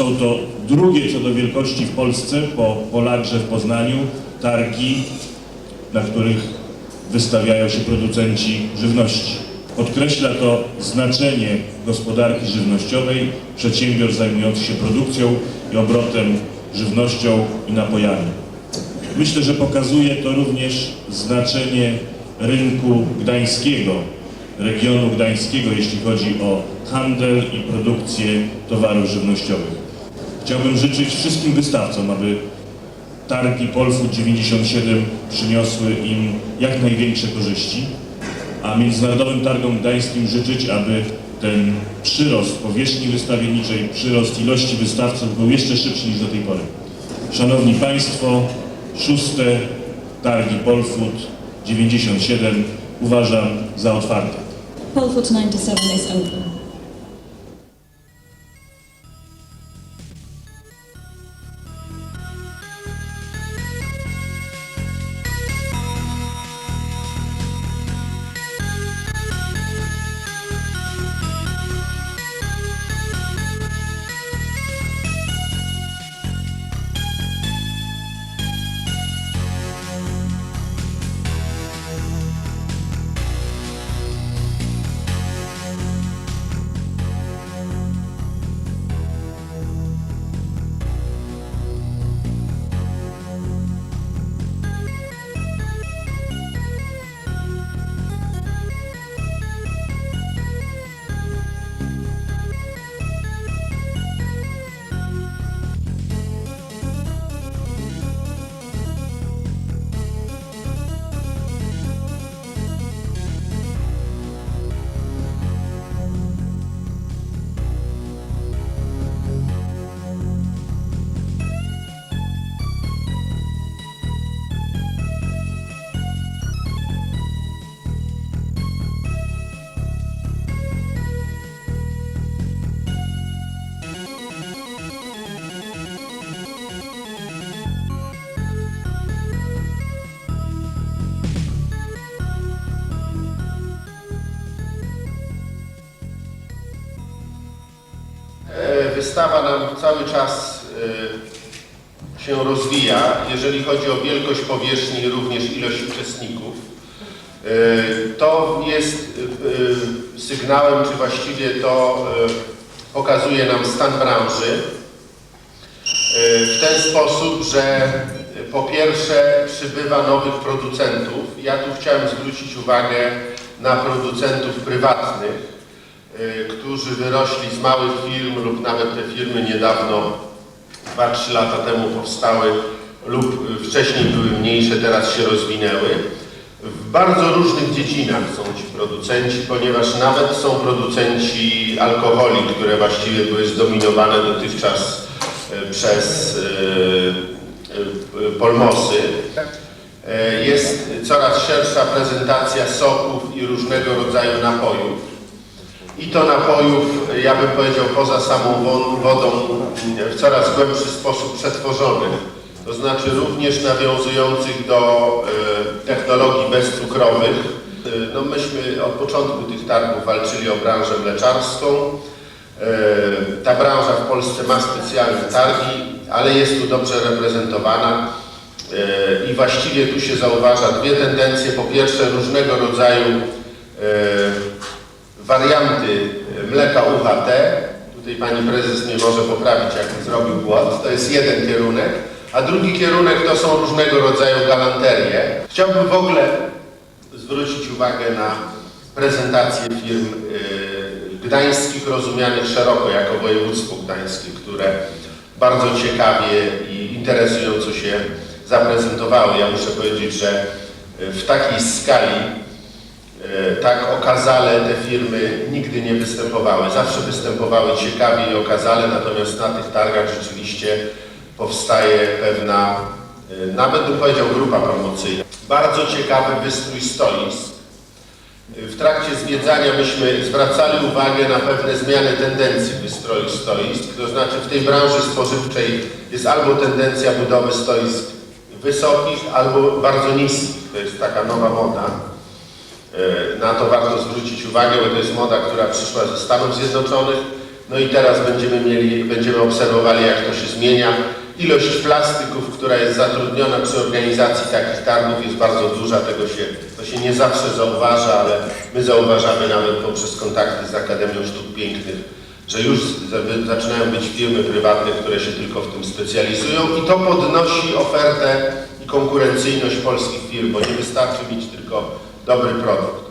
Są to drugie co do wielkości w Polsce po Polarze w Poznaniu targi, na których wystawiają się producenci żywności. Podkreśla to znaczenie gospodarki żywnościowej, przedsiębiorstw zajmujących się produkcją i obrotem żywnością i napojami. Myślę, że pokazuje to również znaczenie rynku gdańskiego, regionu gdańskiego, jeśli chodzi o handel i produkcję towarów żywnościowych. Chciałbym życzyć wszystkim wystawcom, aby targi Polfood 97 przyniosły im jak największe korzyści, a Międzynarodowym Targom Gdańskim życzyć, aby ten przyrost powierzchni wystawienniczej, przyrost ilości wystawców był jeszcze szybszy niż do tej pory. Szanowni Państwo, szóste targi Polfood 97 uważam za otwarte. Poll 497 is open. Wystawa nam cały czas e, się rozwija, jeżeli chodzi o wielkość powierzchni, również ilość uczestników. E, To jest e, sygnałem, czy właściwie to pokazuje nam stan branży w ten sposób, że po pierwsze przybywa nowych producentów. Ja tu chciałem zwrócić uwagę na producentów prywatnych, y, którzy wyrośli z małych firm lub nawet te firmy niedawno, 2-3 lata temu powstały lub y, wcześniej były mniejsze, teraz się rozwinęły. W bardzo różnych dziedzinach są ci producenci, ponieważ nawet są producenci alkoholi, które właściwie były zdominowane dotychczas y, przez y, y, y, polmosy. E, Jest coraz szersza prezentacja soków i różnego rodzaju napojów. I to napojów, ja bym powiedział, poza samą wo- wodą w coraz głębszy sposób przetworzonych. To znaczy również nawiązujących do e, technologii bezcukrowych. E, No myśmy od początku tych targów walczyli o branżę mleczarską. E, Ta branża w Polsce ma specjalne targi, ale jest tu dobrze reprezentowana. I właściwie tu się zauważa dwie tendencje. Po pierwsze różnego rodzaju warianty mleka UHT. Tutaj pani prezes mnie może poprawić, jak zrobił błąd. To jest jeden kierunek. A drugi kierunek to są różnego rodzaju galanterie. Chciałbym w ogóle zwrócić uwagę na prezentację firm y, gdańskich, rozumianych szeroko jako województwo gdańskie, które bardzo ciekawie i interesująco się zaprezentowały. Ja muszę powiedzieć, że y, w takiej skali E, tak okazale te firmy nigdy nie występowały. Zawsze występowały ciekawie i okazale, natomiast na tych targach rzeczywiście powstaje pewna, e, nawet bym powiedział, grupa promocyjna. Bardzo ciekawy wystrój stoisk. E, W trakcie zwiedzania myśmy zwracali uwagę na pewne zmiany tendencji wystroju stoisk, to znaczy w tej branży spożywczej jest albo tendencja budowy stoisk wysokich, albo bardzo niskich. To jest taka nowa moda. E, Na to warto zwrócić uwagę, bo to jest moda, która przyszła ze Stanów Zjednoczonych. No i teraz będziemy mieli, będziemy obserwowali, jak to się zmienia. Ilość plastyków, która jest zatrudniona przy organizacji takich targów jest bardzo duża, tego się, to się nie zawsze zauważa, ale my zauważamy nawet poprzez kontakty z Akademią Sztuk Pięknych, że już za- zaczynają być firmy prywatne, które się tylko w tym specjalizują i to podnosi ofertę i konkurencyjność polskich firm, bo nie wystarczy mieć tylko dobry produkt.